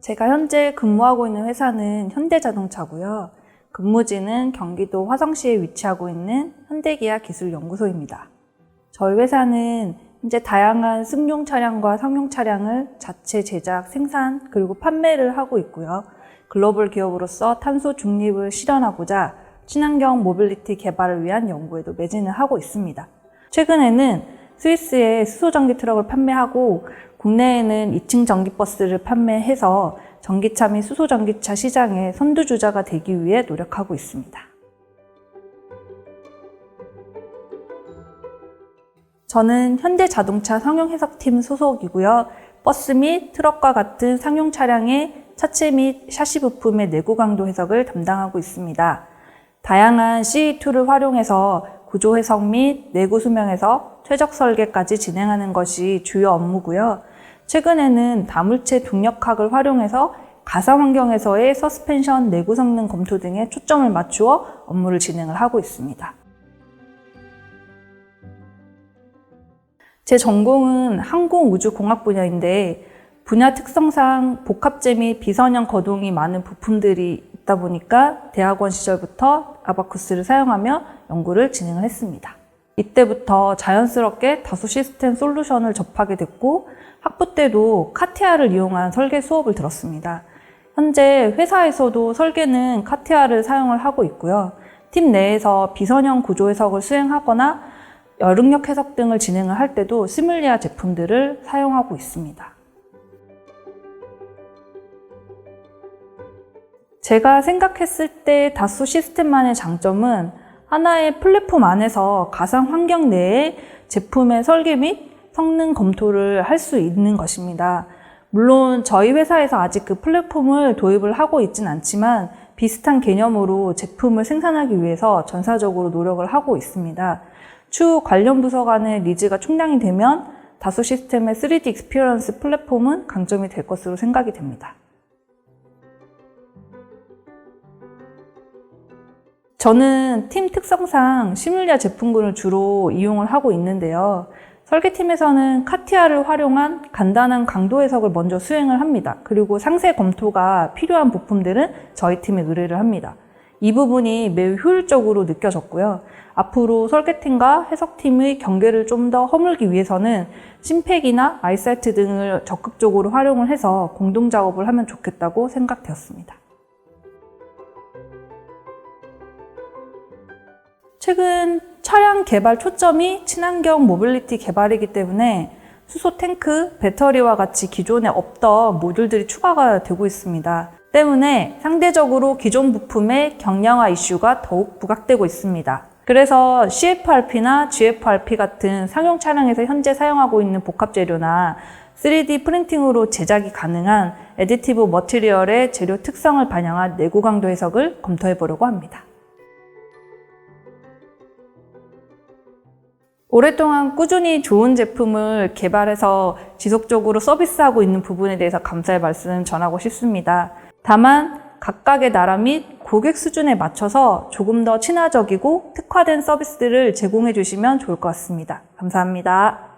제가 현재 근무하고 있는 회사는 현대자동차고요. 근무지는 경기도 화성시에 위치하고 있는 현대기아 기술연구소입니다. 저희 회사는 현재 다양한 승용 차량과 상용 차량을 자체 제작, 생산, 그리고 판매를 하고 있고요. 글로벌 기업으로서 탄소 중립을 실현하고자 친환경 모빌리티 개발을 위한 연구에도 매진을 하고 있습니다. 최근에는 스위스에 수소 전기 트럭을 판매하고 국내에는 2층 전기버스를 판매해서 전기차 및 수소 전기차 시장의 선두주자가 되기 위해 노력하고 있습니다. 저는 현대자동차 상용 해석팀 소속이고요. 버스 및 트럭과 같은 상용 차량의 차체 및 샤시 부품의 내구 강도 해석을 담당하고 있습니다. 다양한 CE2를 활용해서 구조 해석 및 내구 수명 해석, 최적 설계까지 진행하는 것이 주요 업무고요. 최근에는 다물체 동력학을 활용해서 가상 환경에서의 서스펜션 내구 성능 검토 등에 초점을 맞추어 업무를 진행을 하고 있습니다. 제 전공은 항공우주공학 분야인데 분야 특성상 복합재 및 비선형 거동이 많은 부품들이 있다 보니까 대학원 시절부터 아바쿠스를 사용하며 연구를 진행을 했습니다. 이때부터 자연스럽게 다수 시스템 솔루션을 접하게 됐고 학부 때도 카티아를 이용한 설계 수업을 들었습니다. 현재 회사에서도 설계는 카티아를 사용을 하고 있고요. 팀 내에서 비선형 구조 해석을 수행하거나 여능력 해석 등을 진행을 할 때도 시뮬리아 제품들을 사용하고 있습니다. 제가 생각했을 때 다수 시스템만의 장점은 하나의 플랫폼 안에서 가상 환경 내에 제품의 설계 및 성능 검토를 할 수 있는 것입니다. 물론 저희 회사에서 아직 그 플랫폼을 도입을 하고 있진 않지만 비슷한 개념으로 제품을 생산하기 위해서 전사적으로 노력을 하고 있습니다. 추후 관련 부서 간의 니즈가 충당이 되면 다수 시스템의 3D 익스피리언스 플랫폼은 강점이 될 것으로 생각이 됩니다. 저는 팀 특성상 시뮬리아 제품군을 주로 이용을 하고 있는데요. 설계팀에서는 카티아를 활용한 간단한 강도 해석을 먼저 수행을 합니다. 그리고 상세 검토가 필요한 부품들은 저희 팀에 의뢰를 합니다. 이 부분이 매우 효율적으로 느껴졌고요. 앞으로 설계팀과 해석팀의 경계를 좀 더 허물기 위해서는 심팩이나 아이사이트 등을 적극적으로 활용을 해서 공동 작업을 하면 좋겠다고 생각되었습니다. 최근 차량 개발 초점이 친환경 모빌리티 개발이기 때문에 수소 탱크, 배터리와 같이 기존에 없던 모듈들이 추가가 되고 있습니다. 때문에 상대적으로 기존 부품의 경량화 이슈가 더욱 부각되고 있습니다. 그래서 CFRP나 GFRP 같은 상용 차량에서 현재 사용하고 있는 복합 재료나 3D 프린팅으로 제작이 가능한 에디티브 머티리얼의 재료 특성을 반영한 내구 강도 해석을 검토해 보려고 합니다. 오랫동안 꾸준히 좋은 제품을 개발해서 지속적으로 서비스하고 있는 부분에 대해서 감사의 말씀 전하고 싶습니다. 다만 각각의 나라 및 고객 수준에 맞춰서 조금 더 친화적이고 특화된 서비스를 제공해 주시면 좋을 것 같습니다. 감사합니다.